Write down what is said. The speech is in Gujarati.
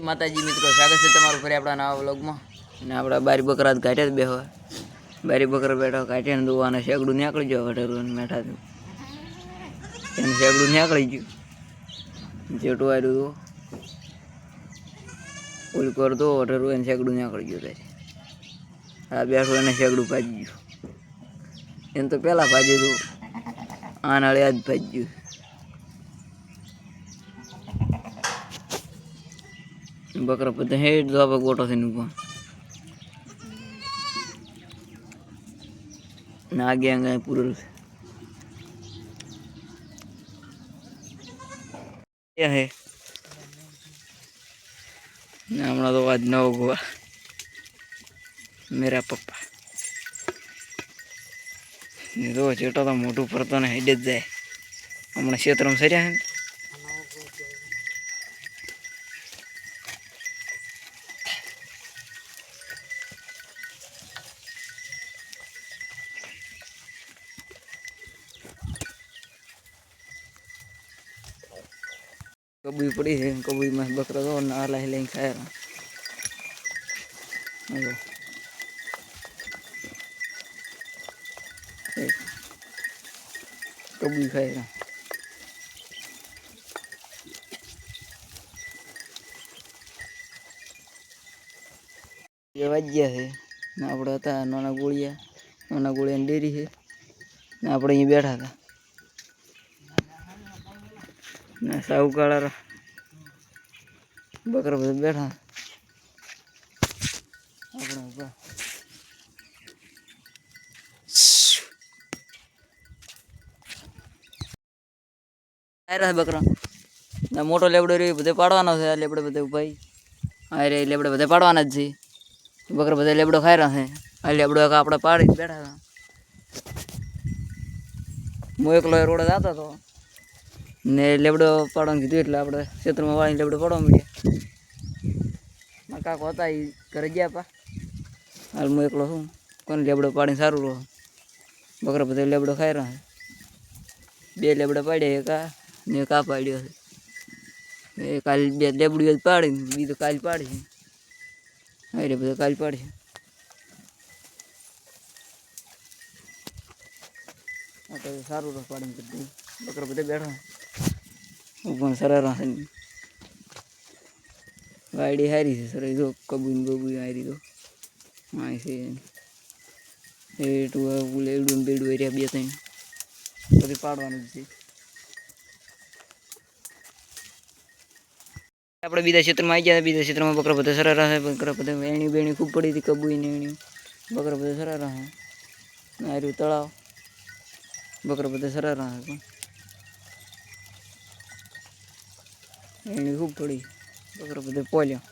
માતાજી મિત્રો, સ્વાગત છે તમારું ફરી આપણા નવા વ્લોગમાં. અને આપણા બારી બકરા ઘાટે જ બેહવા બારી બકરા બેઠા ઘાટે ને દુવાને શેકડું નીકળી ગયો વઢેરું મેઠા એને શેકડું નીકળી ગયું. જેટું આવ્યું તો ઓલું કરતો વઢેરું એને શેકડું નીકળી ગયું ત્યારે આ બેઠું એને શેકડું ભાજી ગયું. એને તો પહેલાં ભાજ્યું હતું. આનાળે જ ભાજ્યું. બકરા પછી હેડ તો આપણે ગોટો થઈને ઊભા ને આગે આગે પૂરેલું છે. હે. ને હમણાં તો આજ નવો ગોવા મેરા પપ્પા. ને જો ચેટો તો મોટું ફરતો ને હેડે જ જાય. હમણાં ક્ષેત્રમાં સર્યા હે ને. કબૂઈ પડી છે, કબૂઈમાં બકરા તો ના લાઈ લઈને ખાયા. કબૂઈ ખાય એ વાગ્યા છે. ને આપણે હતા નાના ગોળિયા. નાના ગોળિયાની ડેરી છે. ને આપણે અહીં બેઠા હતા. ને સાહુકાળા બકરા બધા બેઠા. આપણે ઊભા બકરા. મોટો લેબડો રહ્યો બધે પાડવાનો છે, આ લેબડો બધે ભાઈ આ રે લેબડે બધે પાડવાના જ છે. બકરા બધા લેબડો ખાઈ રહ્યા છે. આ લેબડો એક આપણે પાડી બેઠા હતા હું એકલો રોડે જતો હતો. ને લેબડો પાડવાનું કીધું એટલે આપણે ક્ષેત્રમાં વાળીને લેબડો પાડવા મારા કાકો હતા એ ઘરે ગયા પા. હાલ હું એકલો છું. કોને લેબડો પાડીને સારું રહો. બકરા બધા લેબડો ખાઈ રહ્યા બે લેબડા પાડ્યા, એક આ ને એક આ પાડ્યો છે. એ કાલ બે લેબડીઓ જ પાડી બીજું કાલ પાડી એટલે બધા કાલ પાડી સારું રસ પાડીને કરી બકરા બધા બેઠા. પણ સરારા છે વાયડી હારી છે સર જો કબૂન બબુન હારી તો. હા છે. એ ટુ લેવડું ને બેડું એરિયા બે ત્રણ. બધી પાડવાનું જ છે. આપણે બીજા ક્ષેત્રમાં આવી ગયા બીજા ક્ષેત્રમાં બકરા બધા સરારા છે. બકરા બધા એણી બેણી ખૂબ પડી હતી. કબૂઈ ને એણી. બકરા બધા સરારા છે. આર્યું તળાવ. બકરા બધા સરારા છે. પણ એની ખૂબ પડી બકરા બધા પોલ્યા